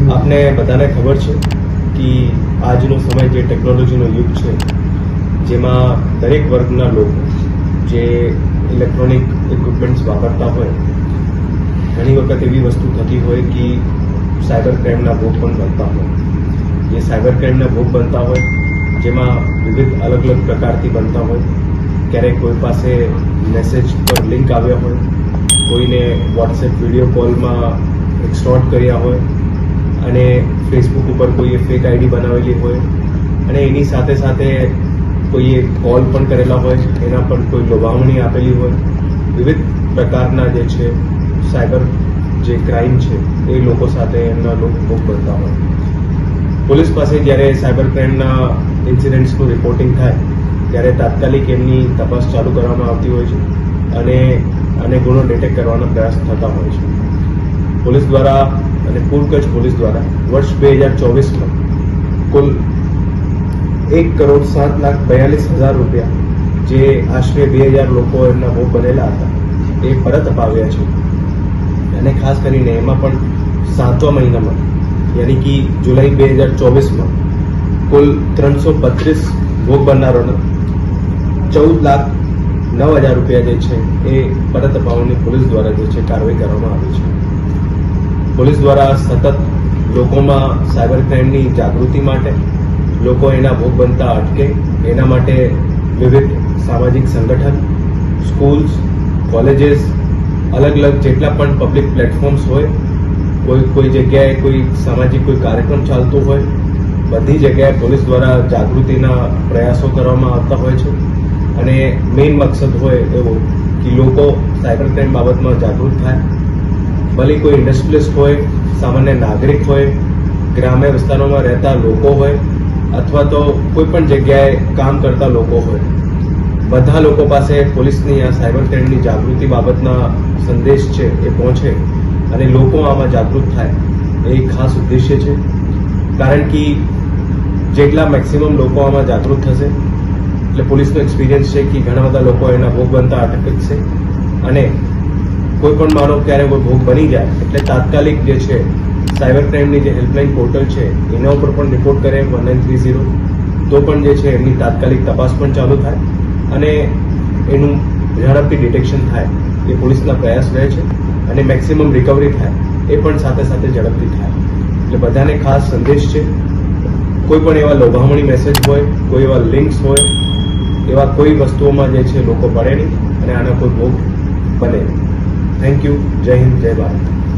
બધાને ખબર છે કે આજનો સમય જે ટેકનોલોજીનો યુગ છે, જેમાં દરેક વર્ગના લોકો જે ઇલેક્ટ્રોનિક ઇક્વિપમેન્ટ્સ વાપરતા હોય, ઘણી વખત એવી વસ્તુ થતી હોય કે સાયબર ક્રાઇમના ભોગ પણ બનતા હોય. જે સાયબર ક્રાઇમના ભોગ બનતા હોય, જેમાં વિવિધ અલગ અલગ પ્રકારથી બનતા હોય. ક્યારેક કોઈ પાસે મેસેજ પર લિંક આવ્યા હોય, કોઈને વોટ્સએપ વીડિયો કોલમાં એક્સટોર્ટ કર્યા હોય અને ફેસબુક ઉપર કોઈએ ફેક આઈડી બનાવેલી હોય અને એની સાથે સાથે કોઈએ કોલ પણ કરેલા હોય, એના પર કોઈ લોભામણી આપેલી હોય, વિવિધ પ્રકારના જે છે, સાયબર જે ક્રાઇમ છે, એ લોકો સાથે એમના લોકો ભોગ બનતા હોય. પોલીસ પાસે જ્યારે સાયબર ક્રાઇમના ઇન્સિડન્ટ્સનું રિપોર્ટિંગ થાય, ત્યારે તાત્કાલિક એમની તપાસ ચાલુ કરવામાં આવતી હોય છે અને અને ગુનો ડિટેક્ટ કરવાના પ્રયાસ થતા હોય છે. પોલીસ દ્વારા અને પૂર્વ કચ્છ પોલીસ દ્વારા વર્ષ બે હજાર ચોવીસમાં કુલ એક કરોડ સાત લાખ બયાલીસ હજાર રૂપિયા જે આશરે બે હજાર લોકો એમના ભોગ બનેલા હતા, એ પરત અપાવ્યા છે. અને ખાસ કરીને એમાં પણ સાતવા મહિનામાં, યાની કે જુલાઈ બે હજાર ચોવીસમાં કુલ ત્રણસો બત્રીસ ભોગ બનનારોને ચૌદ લાખ નવ હજાર રૂપિયા જે છે એ પરત અપાવવાની પોલીસ દ્વારા જે છે કાર્યવાહી કરવામાં આવી છે. પોલીસ દ્વારા સતત લોકોમાં સાયબર ક્રાઇમની જાગૃતિ માટે લોકો એના ભોગ બનતા અટકે, એના માટે વિવિધ સામાજિક સંગઠન સ્કૂલ્સ કોલેજીસ અલગ અલગ જેટલા પણ પબ્લિક પ્લેટફોર્મ્સ હોય, કોઈ કોઈ જગ્યાએ કોઈ સામાજિક કોઈ કાર્યક્રમ ચાલતો હોય, બધી જગ્યાએ પોલીસ દ્વારા જાગૃતિના પ્રયાસો કરવામાં આવતા હોય છે. અને મેઇન મકસદ હોય એવો કે લોકો સાયબર ક્રાઇમ બાબતમાં જાગૃત થાય. ભલે કોઈ ઇન્ડસ્ટ્રીલિસ્ટ હોય, સામાન્ય નાગરિક હોય, ગ્રામ્ય વિસ્તારોમાં રહેતા લોકો હોય, અથવા તો કોઈ પણ જગ્યાએ કામ કરતા લોકો હોય. બધા લોકો પાસે પોલીસની આ સાયબર ક્રાઇમની જાગૃતિ બાબતના સંદેશ છે, એ પહોંચે અને લોકો આમાં જાગૃત થાય. એ ખાસ ઉદ્દેશ્ય છે. કારણ કે જેટલા મેક્સિમમ લોકો આમાં જાગૃત થશે, એટલે પોલીસનો એક્સપિરિયન્સ છે કે ઘણા બધા લોકો એના ભોગ બનતા અટકશે અને કોઈ પણ માનવ ક્યારે કોઈ ભોગ બની જાય, એટલે તાત્કાલિક જે છે, સાયબર ક્રાઇમની જે હેલ્પલાઇન પોર્ટલ છે, એના ઉપર પણ રિપોર્ટ કરે વન નાઇન થ્રી ઝીરો. તો પણ જે છે, એમની તાત્કાલિક તપાસ પણ ચાલુ થાય અને એનું ઝડપથી ડિટેક્શન થાય. એ પોલીસના પ્રયાસ રહે છે અને મેક્સિમમ રિકવરી થાય, એ પણ સાથે સાથે ઝડપથી થાય. એટલે બધાને ખાસ સંદેશ છે, કોઈ પણ એવા લોભામણી મેસેજ હોય, કોઈ એવા લિંક્સ હોય, એવા કોઈ વસ્તુઓમાં જે છે, લોકો પડે નહીં અને આના કોઈ ભોગ બને નહીં. थैंक यू जय हिंद जय भारत